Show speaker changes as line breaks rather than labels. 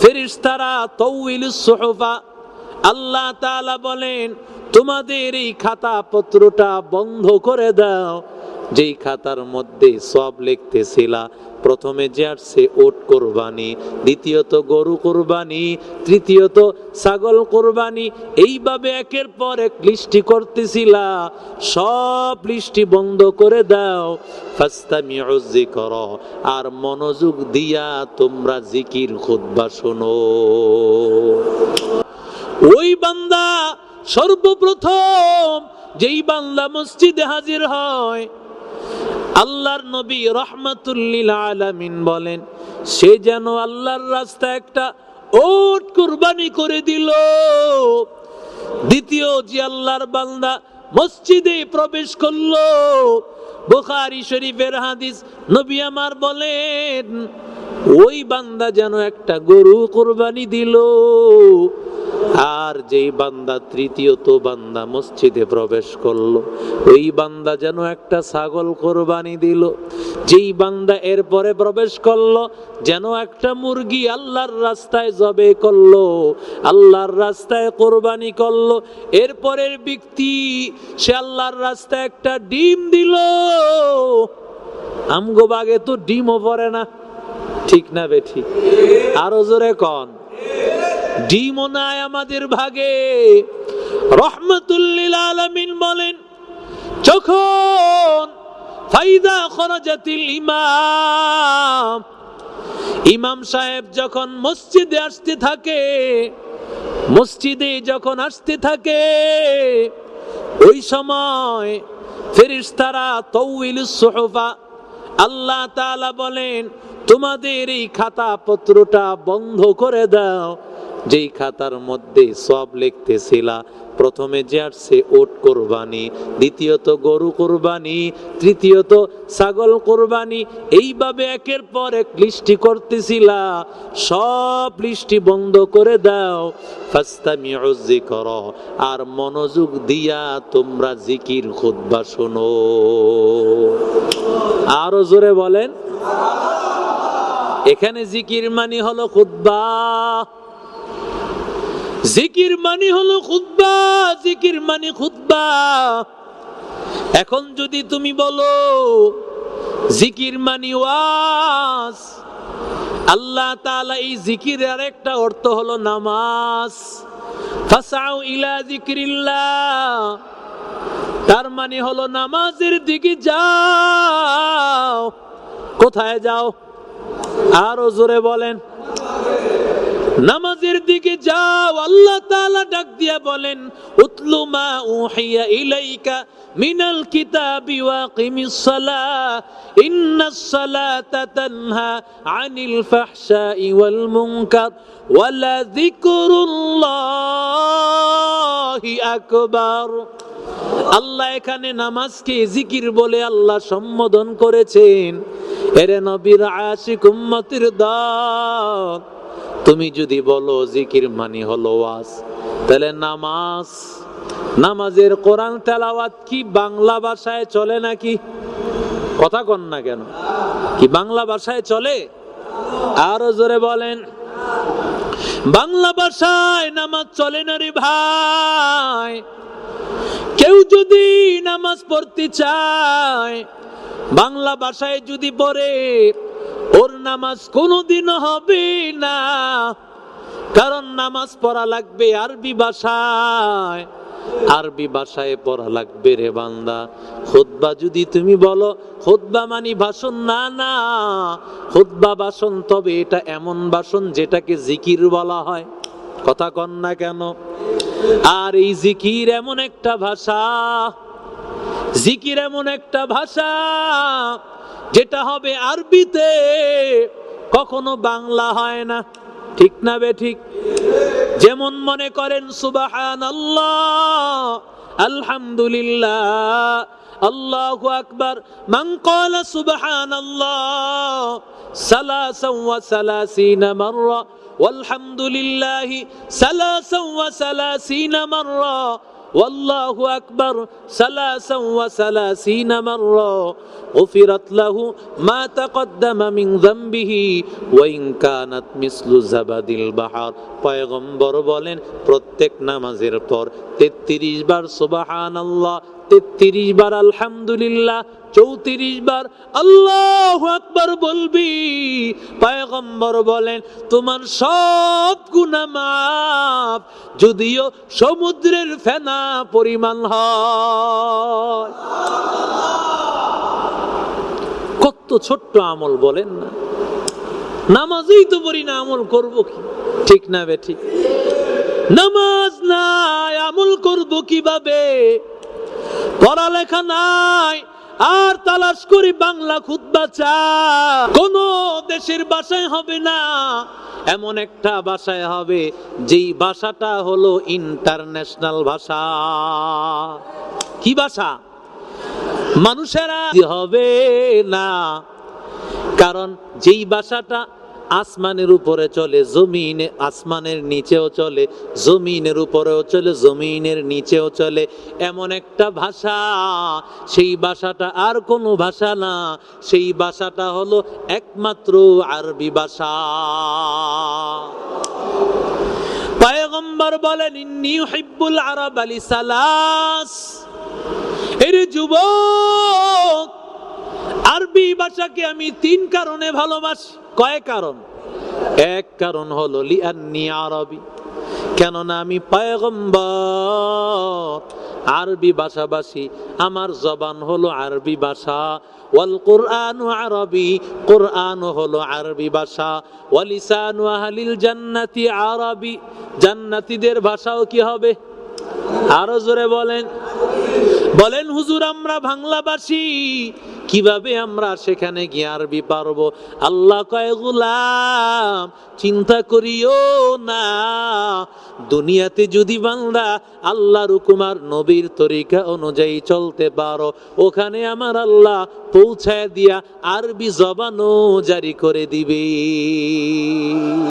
ফেরেশতারা তৌইল সোহফা, আল্লাহ তালা বলেন, তোমাদের এই খাতা পত্রটা বন্ধ করে দাও। যেই খাতার মধ্যে সব লিখতেছিলা প্রথমে যে আসছে ওট কোরবানি, দ্বিতীয়ত গরু কোরবানি, তৃতীয়ত ছাগল কোরবানি, এইভাবে একের পর এক লিস্টি করতেছিলা। সব লিস্টি বন্ধ করে দাও। ফাস্তামি কর আর মনোযোগ দিয়া তোমরা জিকির খুতবা শোনো। ওই বান্দা সর্বপ্রথম যেই বান্দা মসজিদে হাজির হয় আল্লাহর নবী রহমাতুল্লিল আলামিন বলেন, সে যেন আল্লাহর রাস্তা একটা ওট কুরবানি করে দিল। দ্বিতীয়, যে আল্লাহর বান্দা মসজিদে প্রবেশ করল, বুখারী শরীফের হাদিস নবী আমার বলেন, ওই বান্দা যেন একটা গরু কোরবানি দিল। আর যেই বান্দা তৃতীয়ত বান্দা মসজিদে প্রবেশ করল, ওই বান্দা যেন একটা ছাগল কোরবানি দিল। যেই বান্দা এরপরে প্রবেশ করল, যেন একটা মুরগি আল্লাহর রাস্তায় জবে করল, আল্লাহর রাস্তায় কোরবানি করল। এরপরের ব্যক্তি, সে আল্লাহর রাস্তায় একটা ডিম দিল। আমগো বাগে তো ডিমও পড়ে না। ঠিক না বেঠি? আরও জোরে কন। ডিমও নাই আমাদের ভাগে। রহমতুল্লিল আলামিন বলেন, যখন ফাইদা খরাজাতিল ইমাম ইমাম সাহেব যখন মসজিদে আসতে থাকে, মসজিদে যখন আসতে থাকে, ওই সময় ফেরেশতারা তৌইল সুহুফা, আল্লাহ তাআলা বলেন, তোমাদের এই খাতা পত্রটা বন্ধ করে দাও। যেই খাতার মধ্যে সব লিখতেছিলা, প্রথমে যে আসছে ওট কোরবানি, দ্বিতীয়ত গরু কোরবানি, তৃতীয়ত ছাগল কোরবানি, এইভাবে একের পর এক লিস্টি করতেছিলা। সব লিস্টি বন্ধ করে দাও। ফাস্তামি কর আর মনোযোগ দিয়া তোমরা জিকির খুতবা শোনো। আরও জোরে বলেন। এখানে জিকির মানি হলো খুতবা। জিকির মানি হলো খুতবা, জিকির মানি খুতবা। এখন যদি তুমি বলো, জিকির মানি ওয়াজ, আল্লাহ তাআলা এই জিকিরের একটা অর্থ হলো নামাজ। ফাসাউ ইলা জিকিরিল্লাহ, তার মানে হলো নামাজের দিকে যাও। কোথায় যাও? আরও জোরে বলেন। নামাজের দিকে যাও, আল্লাহ তাআলা ডাক দিয়া বলেন, উতলু মা উহিয়া ইলাইকা মিনাল কিতাবি ওয়া কিমিস সালাহ। ইন্নাস সালাতা তানহা আনিল ফাহশাই ওয়াল মুনকার ওয়ালা যিকরুল্লাহি আকবার। আল্লাহ এখানে নামাজকে জিকির বলে আল্লাহ সম্বোধন করেছেন। এরে নবীর আশিক উম্মতির দল তুমি যদি বলো জিকির মানি হলো ওয়াজ, তাহলে নামাজ, নামাজের কোরআন তেলাওয়াত কি বাংলা ভাষায় চলে নাকি? কথা কন না কেন? কি বাংলা ভাষায় চলে? আরও জোরে বলেন। বাংলা ভাষায় নামাজ চলে না রে ভাই? কেউ যদি নামাজ পড়তে চায়, বাংলা ভাষায় যদি পড়ে ওর নামাজ কোনোদিন হবে না। কারণ নামাজ পড়া লাগবে আরবি ভাষায়। আরবি ভাষায় পড়া লাগবে রে বান্দা। খুতবা যদি তুমি বলো, খুতবা মানি ভাষণ? না না। খুতবা ভাষণ তবে এটা এমন ভাষণ যেটাকে জিকির বলা হয়। কথা কন না কেন? আর এই জিকির এমন একটা ভাষা, জিকির এমন একটা ভাষা যেটা হবে আরবিতে কখনো বাংলা হয় না ঠিক না বে ঠিক যেমন মনে করেন সুবাহান আলহামদুলিল্লাহ আল্লাহ আকবার মান ক্বালা সুবহানাল্লাহ সালাসান ওয়া সালাসিনা মাররা والحمد لله ثلاثا وثلاثين مرة والله أكبر ثلاثا وثلاثين مرة غفرت له ما تقدم من ذنبه وإن كانت مثل زبد البحر পয়গম্বর বলেন প্রত্যেক নামাজের পর তেত্রিশ বার সুবাহান আল্লাহ তেত্রিশ বার আলহামদুলিল্লাহ চৌত্রিশ বার আল্লাহ আকবার বলবি পয়গম্বর বলেন তোমার সব গুণা মাফ যদিও সমুদ্রের ফেনা পরিমাণ হয়। কত ছোট্ট আমল বলেন না। নামাজই তো পড়ি না, আমল করব কি? ঠিক না বে, ঠিক। নামাজ নাই, আমল করব কীভাবে? পড়ালেখা নাই আর তালাশ করি বাংলা খুদ্া কোন দেশের বাসায় হবে না, এমন একটা বাসায় হবে যেই ভাষাটা হলো ইন্টারন্যাশনাল ভাষা। কি ভাষা? মানুষেরা হবে না, কারণ যেই ভাষাটা আসমানের উপরে চলে, জমিনে আসমানের নিচেও চলে, জমিনের উপরেও চলে, জমিনের নিচেও চলে। এমন একটা ভাষা, সেই ভাষাটা আর কোনো ভাষা না। সেই ভাষাটা হলো একমাত্র আরবি ভাষা। পায়গম্বর বলেন, ইন্নি হিব্বুল আরব আলী সালাস। এর যুবক ভাষাকে আমি তিন কারণে ভালোবাসি। কয় কারণ? এক কারণ হলো, লিআন্নি আরবি। কেননা আমি পয়গম্বর। আরবি ভাষাভাষী। আমার জবান হলো আরবি ভাষা। ওয়াল কোরআন আরবি। কোরআন হলো আরবি ভাষা। ওয়ালিসানু আহলিল জান্নাতি আরবি। জান্নাতিদের ভাষাও কি হবে? আরও জোরে বলেন। বলেন, হুজুর, আমরা বাংলাভাষী। কীভাবে আমরা সেখানে গিয়ে আরবি পারব? আল্লাহ কয়, গুলাম, চিন্তা করিও না। দুনিয়াতে যদি বান্দা আল্লাহর হুকুমার নবীর তরিকা অনুযায়ী চলতে পারো, ওখানে আমার আল্লাহ পৌঁছায় দিয়া আরবি জবানও জারি করে দিবে।